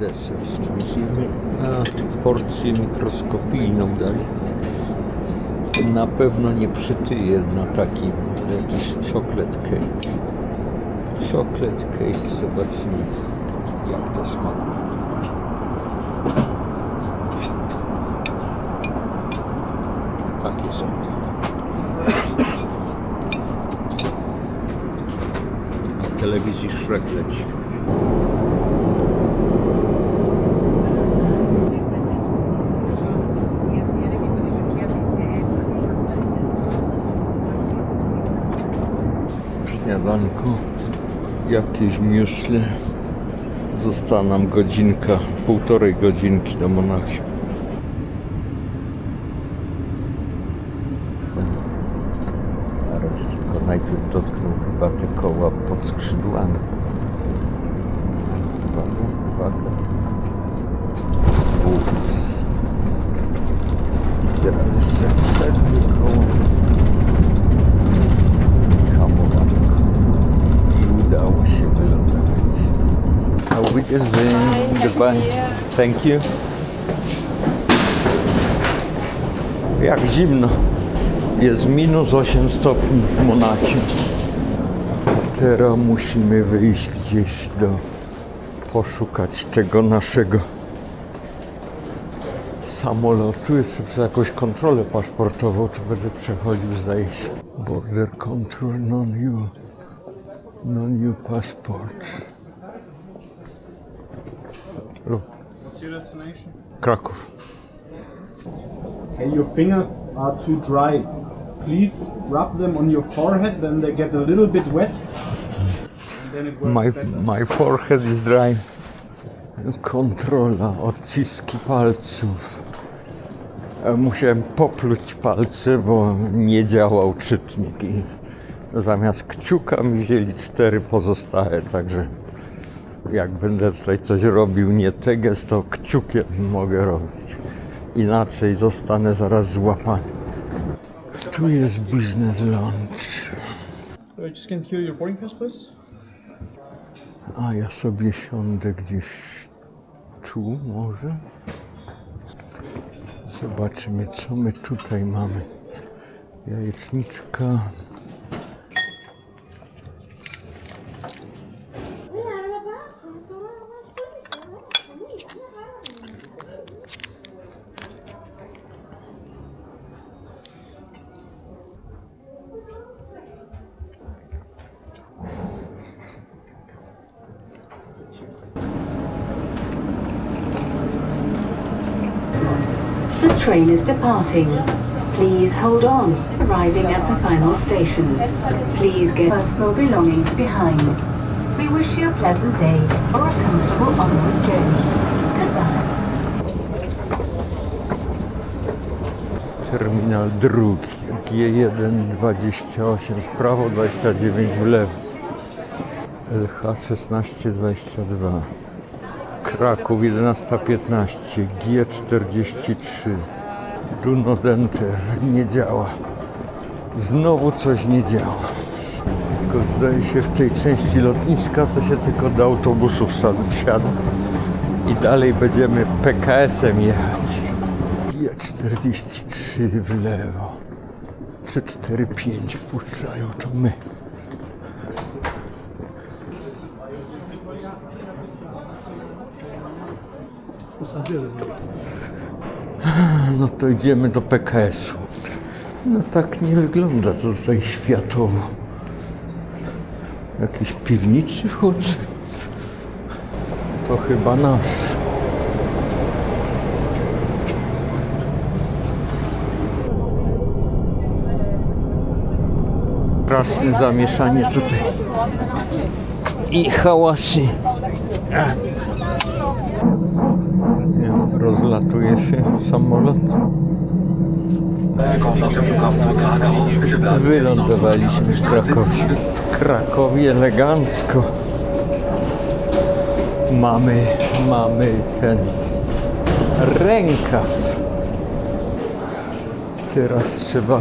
deser sobie zjemy. A, porcję mikroskopijną dali. Na pewno nie przytyję na takim jakiś chocolate cake. Chocolate cake, zobaczymy jak to smakuje. Takie są. A w telewizji Shrek leci. Śniadanko, jakieś muesli. Została nam godzinka, półtorej godzinki do Monachium. Zaraz tylko najpierw dotknął chyba te koła pod skrzydłami. Wiedersehen. Goodbye. Thank you. Jak zimno. Jest minus 8 stopni w Monachium. Teraz musimy wyjść gdzieś do poszukać tego naszego samolotu. Jeszcze przez jakąś kontrolę paszportową tu będę przechodził, zdaje się. Border control non-new. Non-new passport. Look, What's your destination? Kraków. Okay, your fingers are too dry. Please rub them on your forehead, then they get a little bit wet. And then it works My, better. my forehead is dry. Kontrola, odciski palców. E, Musiałem popluć palce, bo nie działał czytnik i zamiast kciuka mi wzięli cztery pozostałe, także jak będę tutaj coś robił nie teges, to kciukiem mogę robić. Inaczej zostanę zaraz złapany. Tu jest business lunch. So I just can hear your boarding pass, please. A ja sobie siądę gdzieś tu może. Zobaczymy co my tutaj mamy. Jajeczniczka. The train is departing. Please hold on, arriving at the final station. Please get personal belongings behind. We wish you a pleasant day or a comfortable onward journey. Goodbye. Terminal drugi. G1 28 w prawo, 29 w lewo. LH 1622. Kraków 11.15. G43. Do not enter. Nie działa. Znowu coś nie działa. Tylko zdaje się w tej części lotniska to się tylko do autobusów wsad- wsiada. I dalej będziemy PKS-em jechać. G43 w lewo. 345 wpuszczają, to my. No to idziemy do PKS-u. No tak nie wygląda to tutaj światowo. Jakieś piwnicy wchodzę. To chyba nasz. Straszne zamieszanie tutaj. I hałasy. Rozlatuje się samolot. Wylądowaliśmy w Krakowie. W Krakowie elegancko. Mamy, mamy ten rękaw. Teraz trzeba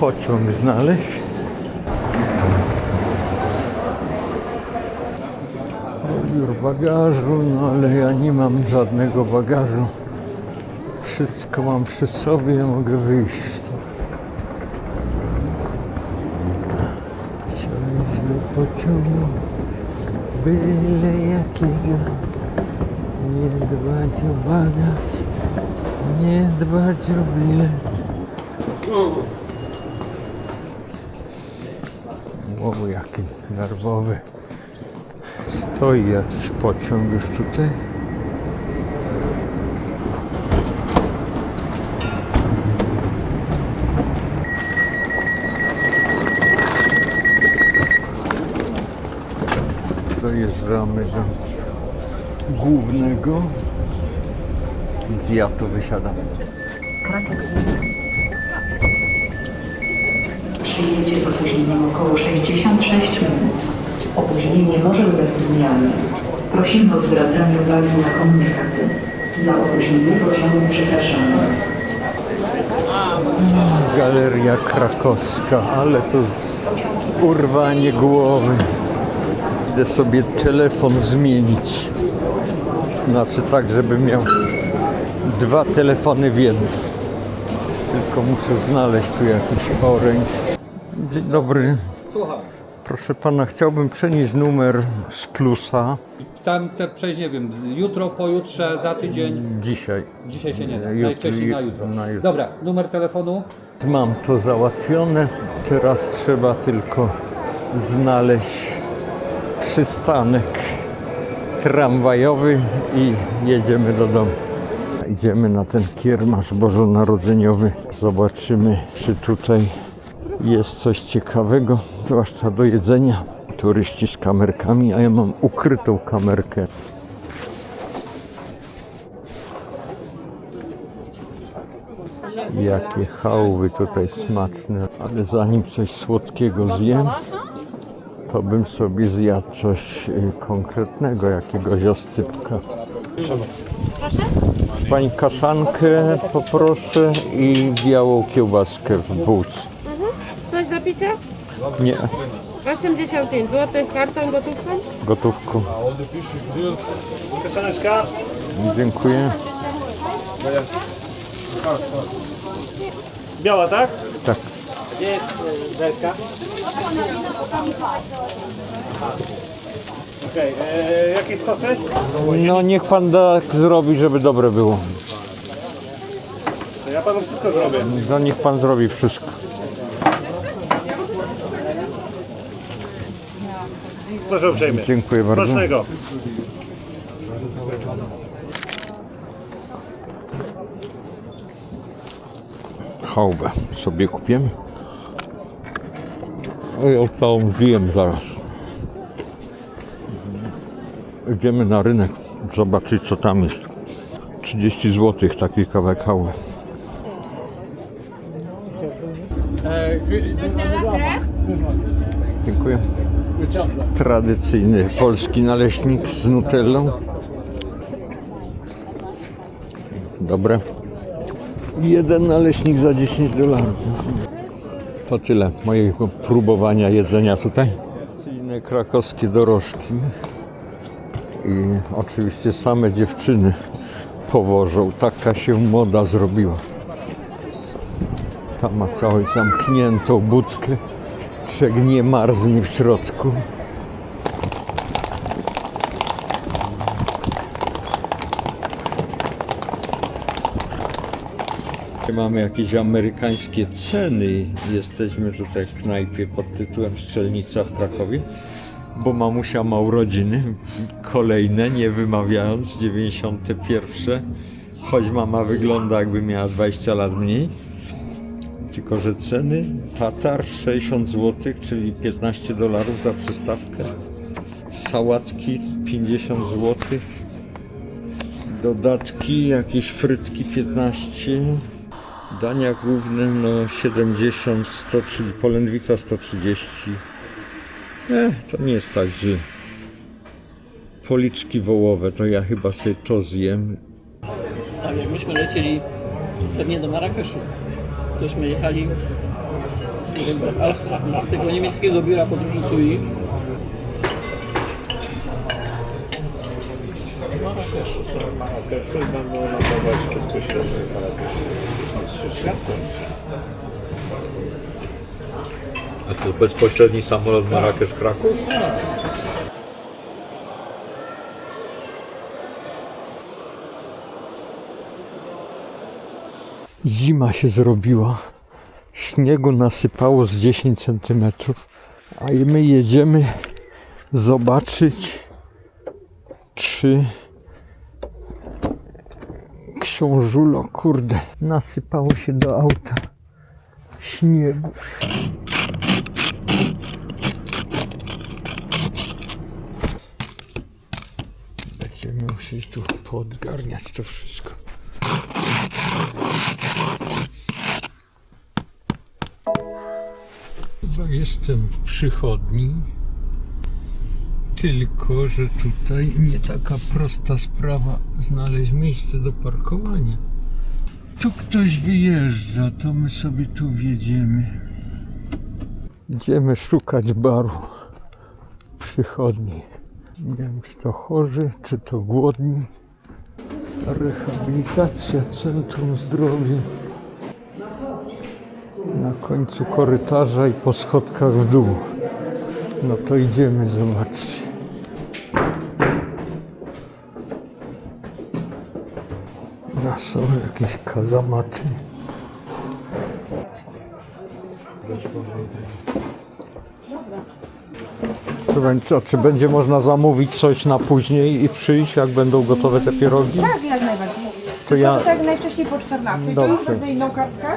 pociąg znaleźć. Your bagażu, no ale ja nie mam żadnego bagażu. Wszystko mam przy sobie, mogę wyjść. Wsiąść do pociągu, byle jakiego. Nie dbać o bagaż, nie dbać o bilet. Wow, jaki nerwowy. Stoi jakiś pociąg już tutaj. Dojeżdżamy do głównego. Więc ja tu wysiadam. Przyjedzie z opóźnieniem około 66 minut. Opóźnienie może ulec zmianie. Prosimy o zwracanie uwagi na komunikaty. Za opóźnienie pociągu przepraszamy. Galeria krakowska, ale to urwanie głowy. Idę sobie telefon zmienić. Znaczy tak, żeby miał dwa telefony w jednym. Tylko muszę znaleźć tu jakiś oręż. Dzień dobry. Proszę pana, chciałbym przenieść numer z plusa Tam chcę przejść, nie wiem, z- jutro, pojutrze, za tydzień. dzisiaj. Dzisiaj się nie da. Jutro- Najwcześniej na ju- jutro. na jutro. Dobra, numer telefonu. Mam to załatwione. Teraz trzeba tylko znaleźć przystanek tramwajowy i jedziemy do domu. Idziemy na ten kiermasz bożonarodzeniowy. Zobaczymy, czy tutaj jest coś ciekawego, zwłaszcza do jedzenia. Turyści z kamerkami, a ja mam ukrytą kamerkę. Jakie chałwy tutaj smaczne, ale zanim coś słodkiego zjem, to bym sobie zjadł coś y, konkretnego, jakiegoś oscypka. Pani kaszankę poproszę i białą kiełbaskę w bułce. Coś do picia? Nie, 85 zł, kartą gotówką? gotówką. Dziękuję. Biała, tak? Tak. Gdzie jest e, belka? Okej, e, jakieś sosy? No niech pan tak zrobi, żeby dobre było. To ja panu wszystko zrobię. No niech pan zrobi wszystko. Proszę uprzejmie. Dziękuję bardzo. Smacznego. chałbę sobie kupiemy. I o całą zjem zaraz. Idziemy na rynek zobaczyć co tam jest. 30 zł taki kawałek chałby. Dziękuję. Tradycyjny polski naleśnik z nutellą. Dobre. Jeden naleśnik za 10 dolarów. To tyle mojego próbowania jedzenia tutaj. Inne krakowskie dorożki. I oczywiście same dziewczyny powożą. Taka się moda zrobiła. Ta ma całą zamkniętą budkę. Czek nie marznie w środku. Mamy jakieś amerykańskie ceny. Jesteśmy tutaj w knajpie pod tytułem Strzelnica w Krakowie, bo mamusia ma urodziny. Kolejne, nie wymawiając, 91. Choć mama wygląda jakby miała 20 lat mniej. Tylko, że ceny Tatar 60 zł, czyli 15 dolarów za przystawkę. Sałatki 50 zł. Dodatki, jakieś frytki 15. Dania główne no 70, 130, polędwica 130. E, to nie jest tak źle. Policzki wołowe, to ja chyba sobie to zjem. Tak, myśmy lecieli pewnie do Marrakeszu. Tośmy jechali z z tego niemieckiego biura podróży TUI. Marrakeszu i będą lądować bezpośrednio w Marrakeszu. A to bezpośredni samolot Marrakesz-Kraków? Zima się zrobiła. Śniegu nasypało z 10 cm. A my jedziemy zobaczyć, czy książulo, kurde, nasypało się do auta śniegu. Będziemy musieli tu poodgarniać to wszystko. Jestem w przychodni, tylko że tutaj nie taka prosta sprawa znaleźć miejsce do parkowania. Tu ktoś wyjeżdża, to my sobie tu wjedziemy. Idziemy szukać baru w przychodni. Nie wiem, czy to chorzy, czy to głodni. Rehabilitacja, Centrum Zdrowia. Końcu korytarza i po schodkach w dół. No to idziemy zobaczyć. Na są jakieś kazamaty. Proszę czy będzie można zamówić coś na później i przyjść, jak będą gotowe te pierogi? Tak, jak najbardziej. To ja Tak najwcześniej po 14. To Dobrze. już wezmę inną kartkę.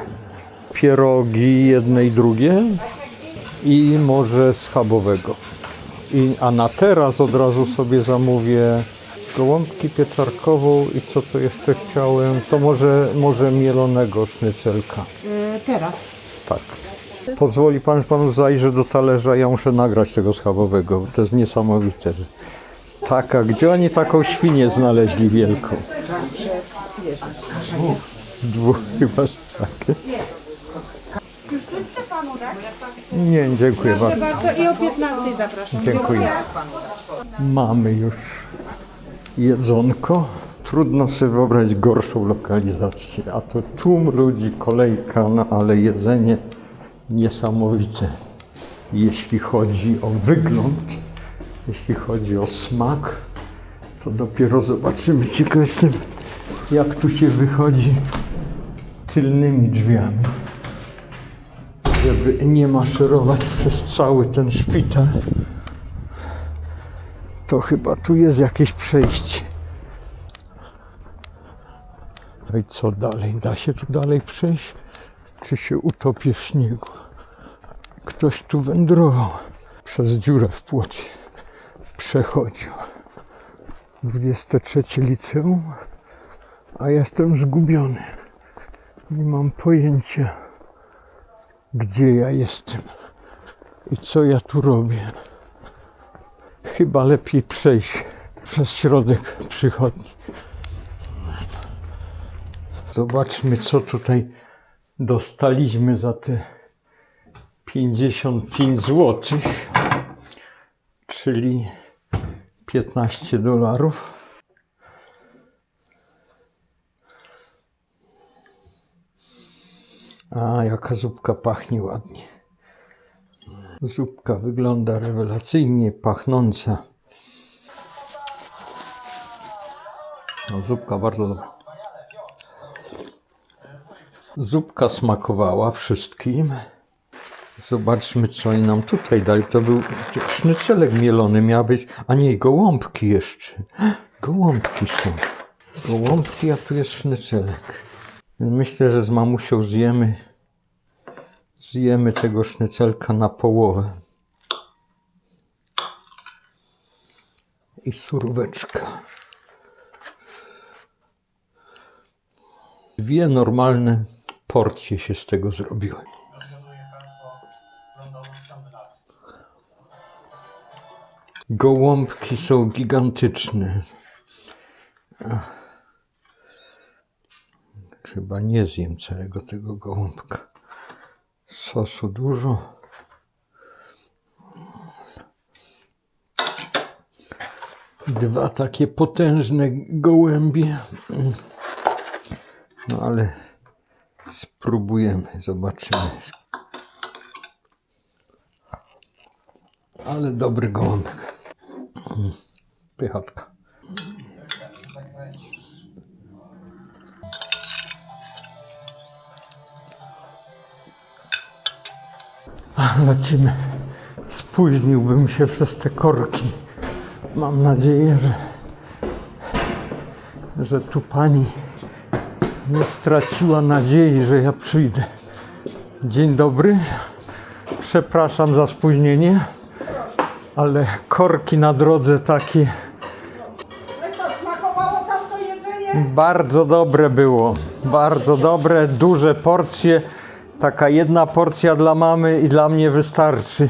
Pierogi jedne i drugie i może schabowego. I, a na teraz od razu sobie zamówię gołąbki pieczarkową i co to jeszcze chciałem, to może, może mielonego sznycelka. Yy, teraz. Tak. Pozwoli pan, że panu zajrzę do talerza, ja muszę nagrać tego schabowego, bo to jest niesamowite. Taka, gdzie oni taką świnię znaleźli wielką? Dwóch chyba takie. Nie, dziękuję bardzo. Bardzo i o 15 zapraszam. Dziękuję. Mamy już jedzonko. Trudno sobie wyobrazić gorszą lokalizację. A to tłum ludzi, kolejka, no ale jedzenie niesamowite. Jeśli chodzi o wygląd, jeśli chodzi o smak, to dopiero zobaczymy. Ciekaw jestem, jak tu się wychodzi tylnymi drzwiami żeby nie maszerować przez cały ten szpital. To chyba tu jest jakieś przejście. No i co dalej? Da się tu dalej przejść? Czy się utopię w śniegu? Ktoś tu wędrował przez dziurę w płocie. Przechodził. 23 liceum, a jestem zgubiony. Nie mam pojęcia gdzie ja jestem i co ja tu robię. Chyba lepiej przejść przez środek przychodni. Zobaczmy, co tutaj dostaliśmy za te 55 zł, czyli 15 dolarów. A, jaka zupka pachnie ładnie. Zupka wygląda rewelacyjnie pachnąca. No, zupka bardzo dobra. Zupka smakowała wszystkim. Zobaczmy, co oni nam tutaj dali. To był sznycelek mielony, miał być, a nie, gołąbki jeszcze. Gołąbki są. Gołąbki, a tu jest sznycelek. Myślę, że z mamusią zjemy, zjemy tego sznycelka na połowę. I suróweczka. Dwie normalne porcje się z tego zrobiły. Gołąbki są gigantyczne. Chyba nie zjem całego tego gołąbka. Sosu dużo. Dwa takie potężne gołębie. No ale spróbujemy, zobaczymy. Ale dobry gołąbek. Mm, Pychotka. Lecimy. Spóźniłbym się przez te korki. Mam nadzieję, że, że tu pani nie straciła nadziei, że ja przyjdę. Dzień dobry. Przepraszam za spóźnienie, ale korki na drodze takie bardzo dobre było. Bardzo dobre, duże porcje. Taka jedna porcja dla mamy i dla mnie wystarczy.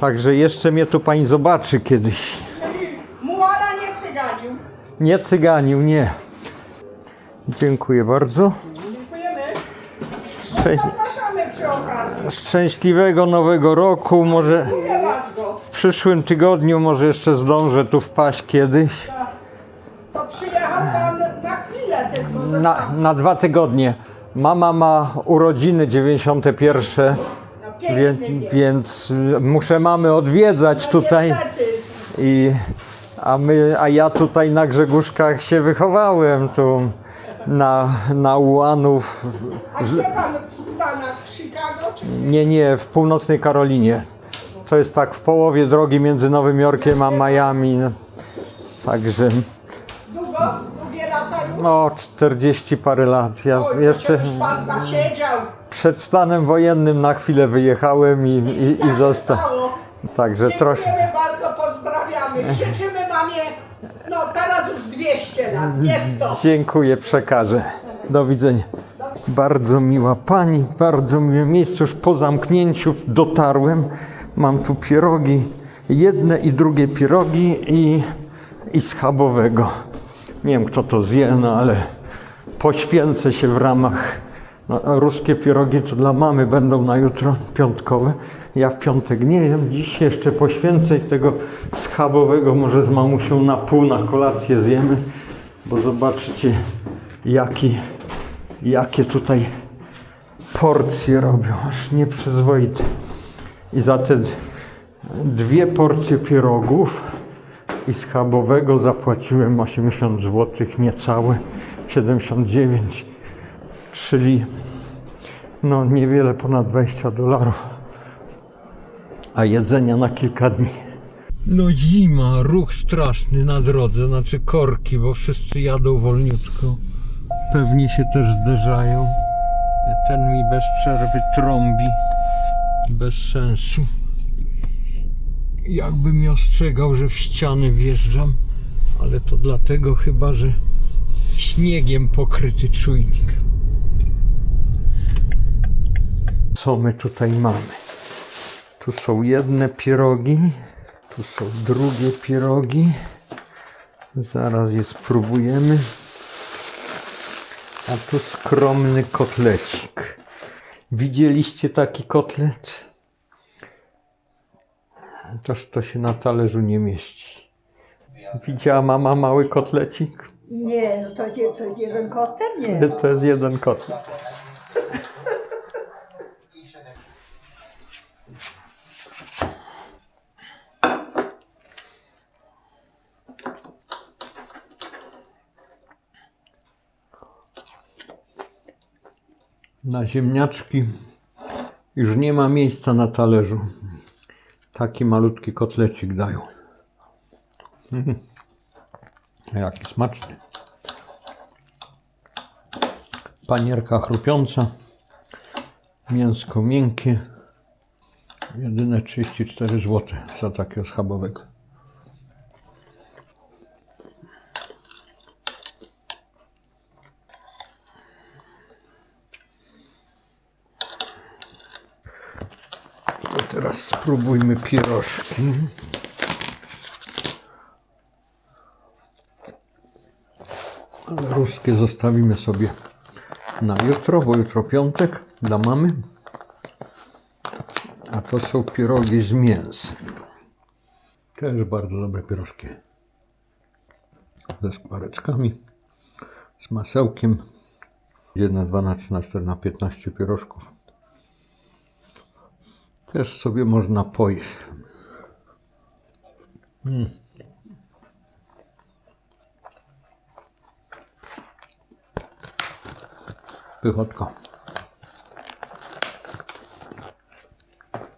Także jeszcze mnie tu pani zobaczy kiedyś. Muala nie cyganił. Nie cyganił, nie. Dziękuję bardzo. Dziękujemy. Szczę... Zapraszamy przy okazji. Szczęśliwego nowego roku. Może w przyszłym tygodniu może jeszcze zdążę tu wpaść kiedyś. To przyjechał pan na chwilę tylko. na dwa tygodnie. Mama ma urodziny 91, Na piękny wie, więc muszę mamy odwiedzać tutaj. Niestety. I, a, my, a ja tutaj na Grzegórzkach się wychowałem, tu na, na ułanów. A gdzie pan w Stanach? W Chicago? Nie, nie, w północnej Karolinie. To jest tak w połowie drogi między Nowym Jorkiem a Miami. no. Także Długo? No 40 parę lat. Ja Oj, jeszcze pan zasiedział. przed stanem wojennym na chwilę wyjechałem i, i, Tak i się zostałem. stało. Także troszkę. Dziękujemy bardzo, pozdrawiamy. Życzymy mamie, no teraz już 200 lat. Jest to. Dziękuję, przekażę. Do widzenia. Bardzo miła pani, bardzo miłe miejsce. Już po zamknięciu dotarłem. Mam tu pierogi, jedne i drugie pierogi i, i schabowego. Nie wiem, kto to zje, no ale poświęcę się w ramach. No, ruskie pierogi to dla mamy będą na jutro, piątkowe. Ja w piątek nie jem. Dziś jeszcze poświęcę tego schabowego może z mamusią na pół na kolację zjemy, bo zobaczycie jaki, jakie tutaj porcje robią, aż nieprzyzwoite. I za te dwie porcje pierogów i schabowego zapłaciłem 80 zł, niecałe 79, czyli no niewiele ponad 20 dolarów, a jedzenia na kilka dni. No zima, ruch straszny na drodze, znaczy korki, bo wszyscy jadą wolniutko. Pewnie się też zderzają. Ten mi bez przerwy trąbi. Bez sensu. Jakby mi ostrzegał, że w ścianę wjeżdżam, ale to dlatego chyba, że śniegiem pokryty czujnik. Co my tutaj mamy? Tu są jedne pierogi, tu są drugie pierogi. Zaraz je spróbujemy. A tu skromny kotlecik. Widzieliście taki kotlet? Toż to się na talerzu nie mieści. Widziała mama mały kotlecik? Nie, no to, jest- to jest jeden kotel? Nie. To jest jeden kotlet. Na ziemniaczki już nie ma miejsca na talerzu. Taki malutki kotlecik dają. Mhm. Jaki smaczny. Panierka chrupiąca. Mięsko miękkie. Jedyne 34 zł za takiego schabowego. Teraz spróbujmy pierożki. Ale ruskie zostawimy sobie na jutro, bo jutro piątek dla mamy. A to są pierogi z mięsem. Też bardzo dobre pierożki. Ze skwareczkami, z masełkiem. Jedna 2 na 3 na 4 na 15 pierożków. Też sobie można pojeść. Mm. Pychotka.